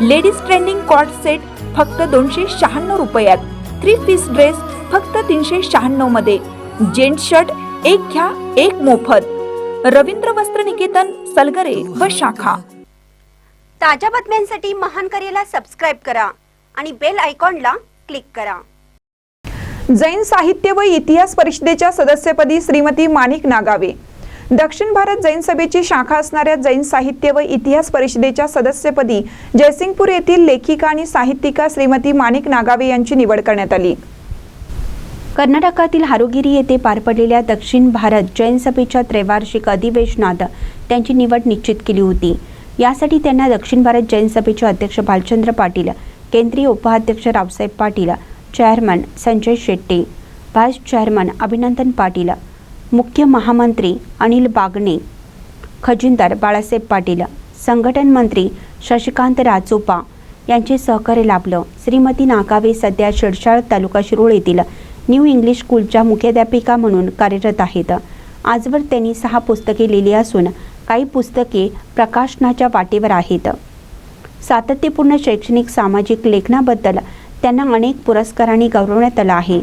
Ladies trending cot set फक्त दोनशे शहाण्णव रुपयात. थ्री पीस ड्रेस फक्त तीनशे शहाण्णवमध्ये. जेंट शर्ट एक घ्या एक मोफत. रवींद्र वस्त्र निकेतन सलगरे व शाखा. ताज्या बातम्यांसाठी महान करेला सबस्क्राईब करा आणि बेल आयकॉनला क्लिक करा. जैन साहित्य व इतिहास परिषदेच्या सदस्यपदी श्रीमती माणिक नागावे. दक्षिण भारत जैन सभेची शाखा असणाऱ्या जैन साहित्य व इतिहास परिषदेच्या सदस्यपदी जयसिंगपूर येथील लेखिका आणि साहित्यिका श्रीमती माणिक नागावे यांची निवड करण्यात आली. कर्नाटकातील हारोगिरी येथे पार पडलेल्या दक्षिण भारत जैन सभेच्या त्रैवार्षिक अधिवेशनात त्यांची निवड निश्चित केली होती. यासाठी त्यांना दक्षिण भारत जैन सभेचे अध्यक्ष भालचंद्र पाटील केंद्रीय उपाध्यक्ष Raosaheb Patil chairman Sanjay Shetty vice chairman Abhinandan Patil मुख्य महामंत्री अनिल बागणे खजिनदार बाळासाहेब पाटील संघटन मंत्री शशिकांत राजोपा यांचे सहकार्य लाभलं. श्रीमती नागावे सध्या शिरसाळ तालुका शिरोळ येथील न्यू इंग्लिश स्कूलच्या मुख्याध्यापिका म्हणून कार्यरत आहेत. आजवर त्यांनी सहा पुस्तके लिहिली असून काही पुस्तके प्रकाशनाच्या वाटेवर आहेत. सातत्यपूर्ण शैक्षणिक सामाजिक लेखनाबद्दल त्यांना अनेक पुरस्कारांनी गौरवण्यात आलं आहे.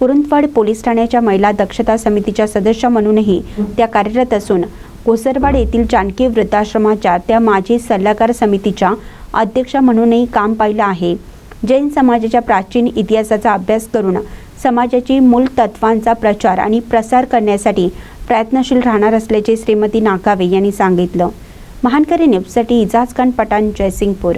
कुरुंदवाड पोलीस ठाण्याच्या महिला दक्षता समितीच्या सदस्य म्हणूनही त्या कार्यरत असून कोसरवाड येथील जानकी वृद्धाश्रमाच्या त्या माजी सल्लागार समितीच्या अध्यक्ष म्हणूनही काम पाहिलं आहे. जैन समाजाच्या प्राचीन इतिहासाचा अभ्यास करून समाजाची मूल तत्वांचा प्रचार आणि प्रसार करण्यासाठी प्रयत्नशील राहणार असल्याचे श्रीमती नागावे यांनी सांगितलं. महानकरी न्यूजसाठी इजाज खान पठाण जयसिंगपूर.